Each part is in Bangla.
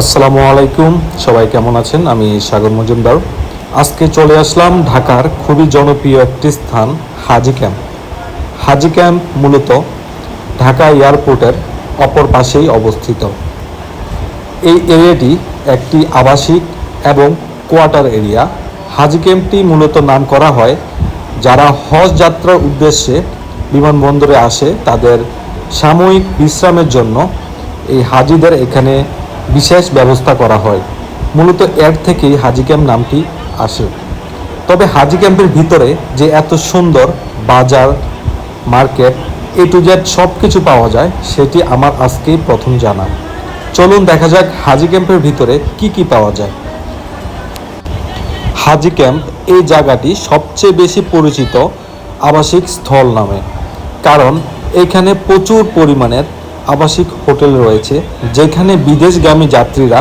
আসসালামু আলাইকুম। সবাই কেমন আছেন? আমি সাগর মজুমদার। আজকে চলে আসলাম ঢাকার খুবই জনপ্রিয় একটি স্থান, হাজি ক্যাম্প। হাজি ক্যাম্প মূলত ঢাকা এয়ারপোর্টের অপর পাশেই অবস্থিত। এই এরিয়াটি একটি আবাসিক এবং কোয়ার্টার এরিয়া। হাজি ক্যাম্পটি মূলত নাম করা হয় যারা হজ যাত্রার উদ্দেশ্যে বিমানবন্দরে আসে, তাদের সাময়িক বিশ্রামের জন্য এই হাজিদের এখানে বিশেষ ব্যবস্থা করা হয়। মূলত এর থেকেই হাজি ক্যাম্প নামটি আসে। তবে হাজি ক্যাম্পের ভিতরে যে এত সুন্দর বাজার, মার্কেট, এ টু জেড সব কিছু পাওয়া যায়, সেটি আমার আজকেই প্রথম জানা। চলুন দেখা যাক হাজি ক্যাম্পের ভিতরে কি কি পাওয়া যায়। হাজি ক্যাম্প এই জায়গাটি সবচেয়ে বেশি পরিচিত আবাসিক স্থল নামে। কারণ এখানে প্রচুর পরিমাণের আবাসিক হোটেল রয়েছে, যেখানে বিদেশগামী যাত্রীরা,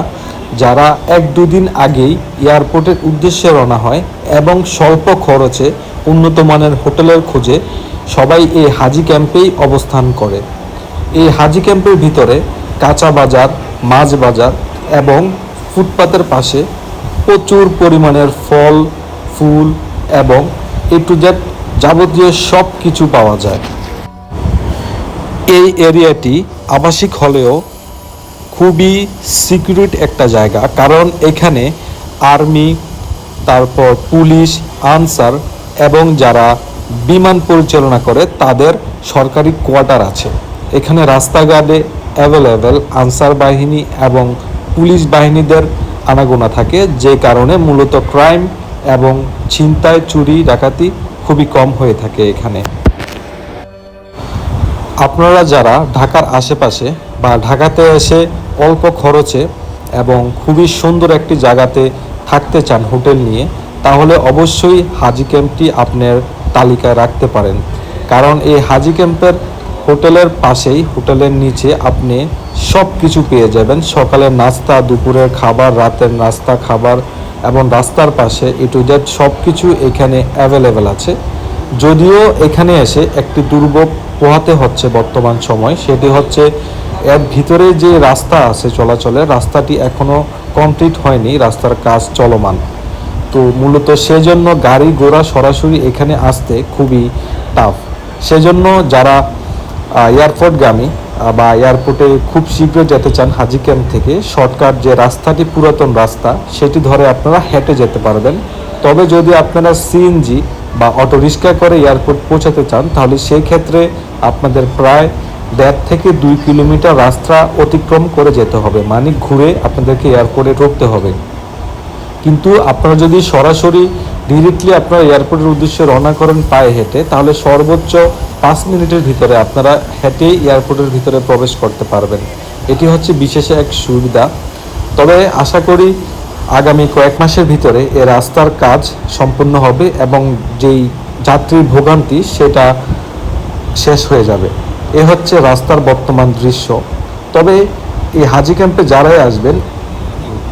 যারা এক দুদিন আগেই এয়ারপোর্টের উদ্দেশ্যে রওনা হয় এবং স্বল্প খরচে উন্নত মানের হোটেলের খোঁজে সবাই এই হাজি ক্যাম্পেই অবস্থান করে। এই হাজি ক্যাম্পের ভিতরে কাঁচা বাজার, মাছ বাজার এবং ফুটপাতের পাশে প্রচুর পরিমাণের ফল, ফুল এবং এ টু জেড যাবতীয় সব কিছু পাওয়া যায়। এই এরিয়াটি আবাসিক হলেও খুবই সিকিউরিট একটা জায়গা, কারণ এখানে আর্মি, তারপর পুলিশ, আনসার এবং যারা বিমান পরিচালনা করে তাদের সরকারি কোয়ার্টার আছে। এখানে রাস্তাঘাটে অ্যাভেলেবেল আনসার বাহিনী এবং পুলিশ বাহিনীদের আনাগোনা থাকে, যে কারণে মূলত ক্রাইম এবং ছিনতাই, চুরি, ডাকাতি খুবই কম হয়ে থাকে এখানে। আপনারা যারা ঢাকার আশেপাশে বা ঢাকাতে এসে অল্প খরচে এবং খুবই সুন্দর একটি জায়গাতে থাকতে চান হোটেল নিয়ে, তাহলে অবশ্যই হাজি ক্যাম্পটি আপনার তালিকায় রাখতে পারেন। কারণ এই হাজি ক্যাম্পের হোটেলের পাশেই, হোটেলের নিচে আপনি সব কিছু পেয়ে যাবেন। সকালের নাস্তা, দুপুরের খাবার, রাতের নাস্তা, খাবার এবং রাস্তার পাশে এ টু জেড সব কিছু এখানে অ্যাভেলেবেল আছে। যদিও এখানে এসে একটি দুর্ভোগ পোহাতে হচ্ছে বর্তমান সময়। সেটি হচ্ছে এর ভিতরে যে রাস্তা আছে চলাচলে রাস্তাটি এখনও কমপ্লিট হয়নি, রাস্তার কাজ চলমান। তো মূলত সেজন্য গাড়ি ঘোড়া সরাসরি এখানে আসতে খুবই টাফ সেজন্য যারা এয়ারপোর্টগামী বা এয়ারপোর্টে খুব শীঘ্র যেতে চান হাজি ক্যাম্প থেকে, শর্টকাট যে রাস্তাটি পুরাতন রাস্তা, সেটি ধরে আপনারা হেঁটে যেতে পারবেন। তবে যদি আপনারা সিএনজি বা অটো রিক্সা করে এয়ারপোর্ট পৌঁছাতে চান, তাহলে সেই ক্ষেত্রে আপনাদের প্রায় দেড় থেকে দুই কিলোমিটার রাস্তা অতিক্রম করে যেতে হবে। মানে ঘুরে আপনাদেরকে এয়ারপোর্টে ঢুকতে হবে। কিন্তু আপনারা যদি সরাসরি ডিরেক্টলি আপনারা এয়ারপোর্টের উদ্দেশ্যে রওনা করেন পায়ে হেঁটে, তাহলে সর্বোচ্চ পাঁচ মিনিটের ভিতরে আপনারা হেঁটেই এয়ারপোর্টের ভিতরে প্রবেশ করতে পারবেন। এটি হচ্ছে বিশেষ এক সুবিধা। তবে আশা করি আগামী কয়েক মাসের ভিতরে এ রাস্তার কাজ সম্পূর্ণ হবে এবং যেই যাত্রীর ভোগান্তি সেটা শেষ হয়ে যাবে। এ হচ্ছে রাস্তার বর্তমান দৃশ্য। তবে এই হাজি ক্যাম্পে যারাই আসবেন,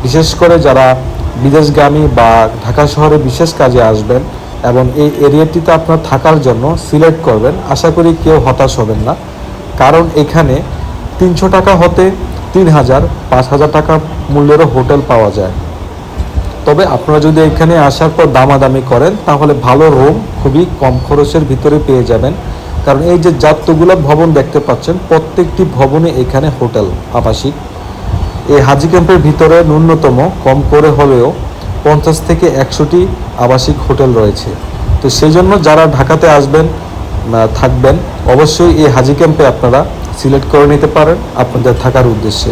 বিশেষ করে যারা বিদেশগামী বা ঢাকা শহরে বিশেষ কাজে আসবেন এবং এই এরিয়াটিতে আপনার থাকার জন্য সিলেক্ট করবেন, আশা করি কেউ হতাশ হবেন না। কারণ এখানে তিনশো টাকা হতে তিন হাজার, পাঁচ হাজার টাকা মূল্যেরও হোটেল পাওয়া যায়। তবে আপনারা যদি এখানে আসার পর দামাদামি করেন, তাহলে ভালো রুম খুবই কম খরচের ভিতরে পেয়ে যাবেন। কারণ এই যে যতগুলো ভবন দেখতে পাচ্ছেন, প্রত্যেকটি ভবনে এখানে হোটেল, আবাসিক। এই হাজি ক্যাম্পের ভিতরে ন্যূনতম কম করে হলেও পঞ্চাশ থেকে একশোটি আবাসিক হোটেল রয়েছে। তো সেই জন্য যারা ঢাকাতে আসবেন থাকবেন, অবশ্যই এই হাজি ক্যাম্পে আপনারা সিলেক্ট করে নিতে পারেন আপনাদের থাকার উদ্দেশ্যে।